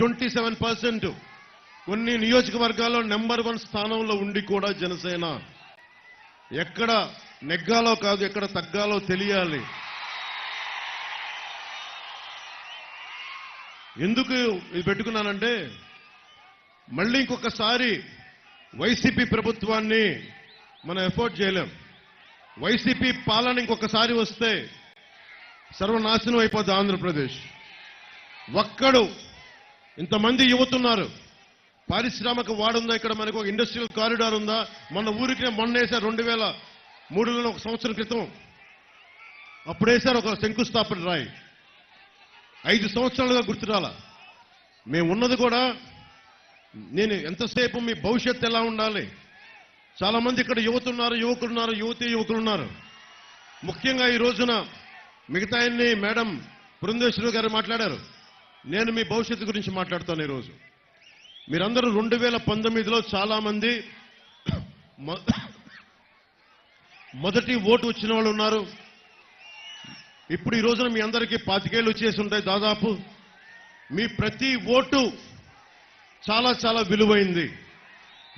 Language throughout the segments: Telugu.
ట్వంటీ సెవెన్ పర్సెంట్ కొన్ని నియోజకవర్గాల్లో నెంబర్ వన్ స్థానంలో ఉండి కూడా జనసేన ఎక్కడ నెగ్గాలో కాదు ఎక్కడ తగ్గాలో తెలియాలి. ఎందుకు ఇది పెట్టుకున్నానంటే మళ్ళీ ఇంకొకసారి వైసీపీ ప్రభుత్వాన్ని మనం ఎఫోర్డ్ చేయలేం. వైసీపీ పాలన ఇంకొకసారి వస్తే సర్వనాశనం అయిపోద్ది ఆంధ్రప్రదేశ్. ఒక్కడు ఇంతమంది యువతున్నారు. పారిశ్రామిక వాడుందా? ఇక్కడ మనకు ఒక ఇండస్ట్రియల్ కారిడార్ ఉందా? మన ఊరికి మొన్న వేశారు రెండు వేల మూడులో ఒక సంవత్సరం క్రితం అప్పుడు వేశారు ఒక శంకుస్థాపన రాయి. ఐదు సంవత్సరాలుగా గుర్తురాల. మేము ఉన్నది కూడా నేను ఎంతసేపు మీ భవిష్యత్తు ఎలా ఉండాలి? చాలామంది ఇక్కడ యువతున్నారు యువకులున్నారు యువకులు ఉన్నారు యువతి యువకులు ఉన్నారు ముఖ్యంగా ఈ రోజున మిగతా మేడం బృందేశ్వరి గారు మాట్లాడారు. నేను మీ భవిష్యత్తు గురించి మాట్లాడుతాను ఈరోజు. మీరందరూ రెండు వేల పంతొమ్మిదిలో చాలామంది మొదటి ఓటు వచ్చిన వాళ్ళు ఉన్నారు. ఇప్పుడు ఈ రోజున మీ అందరికీ పాతికేళ్ళు వచ్చేసి ఉంటాయి దాదాపు. మీ ప్రతి ఓటు చాలా చాలా విలువైంది.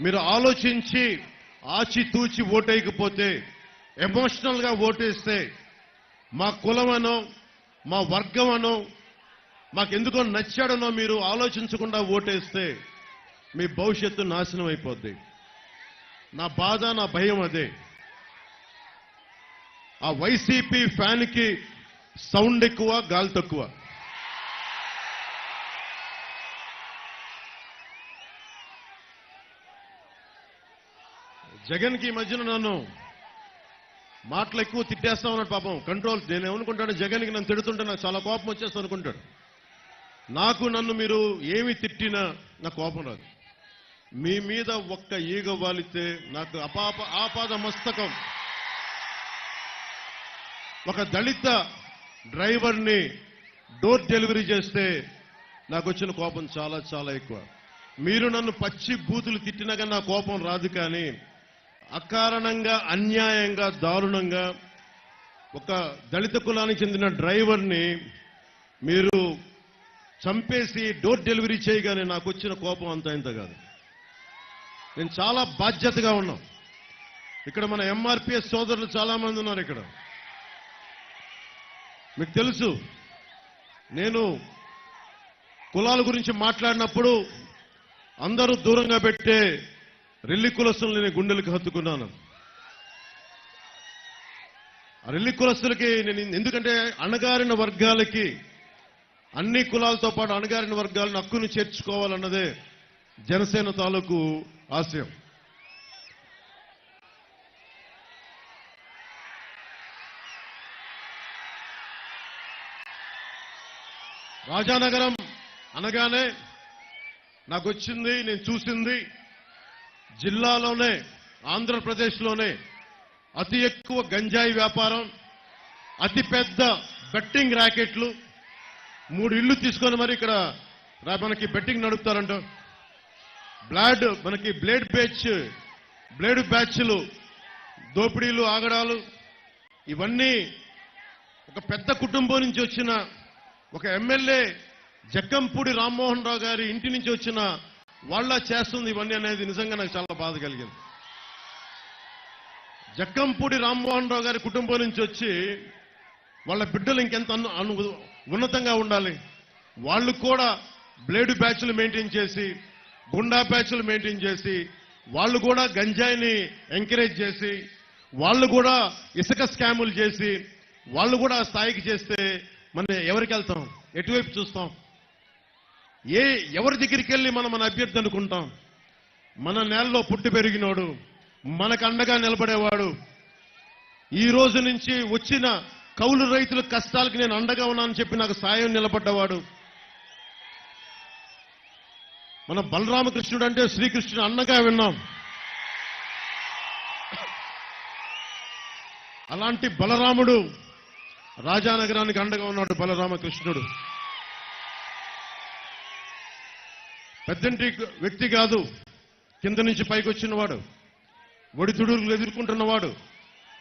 మీరు ఆలోచించి ఆచితూచి ఓటేయకపోతే ఎమోషనల్గా ఓటేస్తే మా కులమనో మా వర్గమనో మాకెందుకో నచ్చాడనో మీరు ఆలోచించకుండా ఓటేస్తే మీ భవిష్యత్తు నాశనం అయిపోద్ది. నా బాధ నా భయం అదే. ఆ వైసీపీ ఫ్యాన్కి సౌండ్ ఎక్కువ గాలి తక్కువ. జగన్కి ఈ మధ్యన నన్ను మాటలు ఎక్కువ తిట్టేస్తా ఉన్నాడు పాపం. కంట్రోల్ నేను ఏమనుకుంటాను జగన్కి నన్ను తిడుతుంటే నాకు చాలా కోపం వచ్చేస్తా అనుకుంటాడు నాకు నన్ను మీరు ఏమి తిట్టినా నాకు కోపం రాదు. మీ మీద ఒక్క ఈగ వాలితే నాకు అపాప ఆపాద మస్తకం ఒక దళిత డ్రైవర్ని డోర్ డెలివరీ చేస్తే నాకు వచ్చిన కోపం చాలా చాలా ఎక్కువ. మీరు నన్ను పచ్చి బూతులు తిట్టినా కానీ నా కోపం రాదు కానీ అకారణంగా అన్యాయంగా దారుణంగా ఒక దళిత కులానికి చెందిన డ్రైవర్ని మీరు చంపేసి డోర్ డెలివరీ చేయగానే నాకు వచ్చిన కోపం అంత ఇంత కాదు. నేను చాలా బాధ్యతగా ఉన్నాం. ఇక్కడ మన ఎంఆర్పిఎస్ సోదరులు చాలా మంది ఉన్నారు ఇక్కడ. మీకు తెలుసు నేను కులాల గురించి మాట్లాడినప్పుడు అందరూ దూరంగా పెట్టే రెల్లి కులస్తులు నేను గుండెలకు హత్తుకున్నాను. ఆ రెల్లి కులస్తులకి నేను ఎందుకంటే అణగారిన వర్గాలకి అన్ని కులాలతో పాటు అణగారిన వర్గాలను హక్కును చేర్చుకోవాలన్నదే జనసేన తాలూకు ఆశయం. రాజానగరం అనగానే నాకు వచ్చింది నేను చూసింది జిల్లాలోనే ఆంధ్రప్రదేశ్లోనే అతి ఎక్కువ గంజాయి వ్యాపారం అతిపెద్ద బెట్టింగ్ ర్యాకెట్లు మూడు ఇళ్ళు తీసుకొని మరి ఇక్కడ మనకి బెట్టింగ్ నడుపుతారంట. బ్లాడ్ మనకి బ్లేడ్ బ్యాచ్ బ్లేడ్ బ్యాచ్లు దోపిడీలు ఆగడాలు ఇవన్నీ ఒక పెద్ద కుటుంబం నుంచి వచ్చిన ఒక ఎమ్మెల్యే జక్కంపూడి రామ్మోహన్ రావు గారి ఇంటి నుంచి వచ్చిన వాళ్ళ చేస్తుంది ఇవన్నీ అనేది నిజంగా నాకు చాలా బాధ కలిగింది. జక్కంపూడి రామ్మోహన్ రావు గారి కుటుంబం నుంచి వచ్చి వాళ్ళ బిడ్డలు ఇంకెంత అను- ఉన్నతంగా ఉండాలి. వాళ్ళు కూడా బ్లేడ్ బ్యాచ్లు మెయింటైన్ చేసి గుండా బ్యాచ్లు మెయింటైన్ చేసి వాళ్ళు కూడా గంజాయిని ఎంకరేజ్ చేసి వాళ్ళు కూడా ఇసుక స్కాములు చేసి వాళ్ళు కూడా ఆ స్థాయికి చేస్తే మన ఎవరికి వెళ్తాం? ఎటువైపు చూస్తాం? ఏ ఎవరి దగ్గరికి వెళ్ళి మనం మన అభ్యర్థి అనుకుంటాం? మన నేలలో పుట్టి పెరిగినోడు మనకు అండగా నిలబడేవాడు ఈ రోజు నుంచి వచ్చిన కౌలు రైతుల కష్టాలకు నేను అండగా ఉన్నానని చెప్పి నాకు సాయం నిలబడ్డవాడు. మన బలరామకృష్ణుడు అంటే శ్రీకృష్ణుడు అన్నగా విన్నాం. అలాంటి బలరాముడు రాజానగరానికి అండగా ఉన్నాడు బలరామకృష్ణుడు. పెద్దంటి వ్యక్తి కాదు కింద నుంచి పైకి వచ్చినవాడు ఒడిదుడులు ఎదుర్కొంటున్నవాడు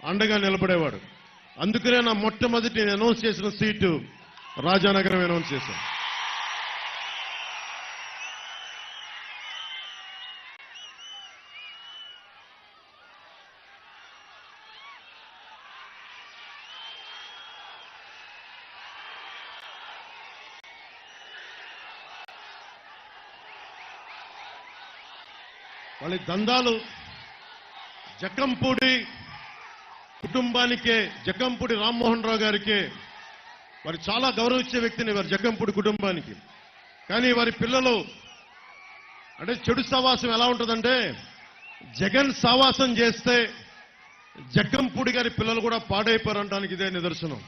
అండగా నిలబడేవాడు. అందుకనే నా మొట్టమొదటి నేను అనౌన్స్ చేసిన సీటు రాజానగరం అనౌన్స్ చేశాను. వాళ్ళ దందాలు జక్కంపూడి కుటుంబానికే జగ్గంపూడి రామ్మోహన్ రావు గారికి వారు చాలా గౌరవించే వ్యక్తిని వారి జగ్గంపూడి కుటుంబానికి. కానీ వారి పిల్లలు అంటే చెడు సావాసం ఎలా ఉంటుందంటే జగన్ సావాసం చేస్తే జగ్గంపూడి గారి పిల్లలు కూడా పాడైపోరంటానికి ఇదే నిదర్శనం.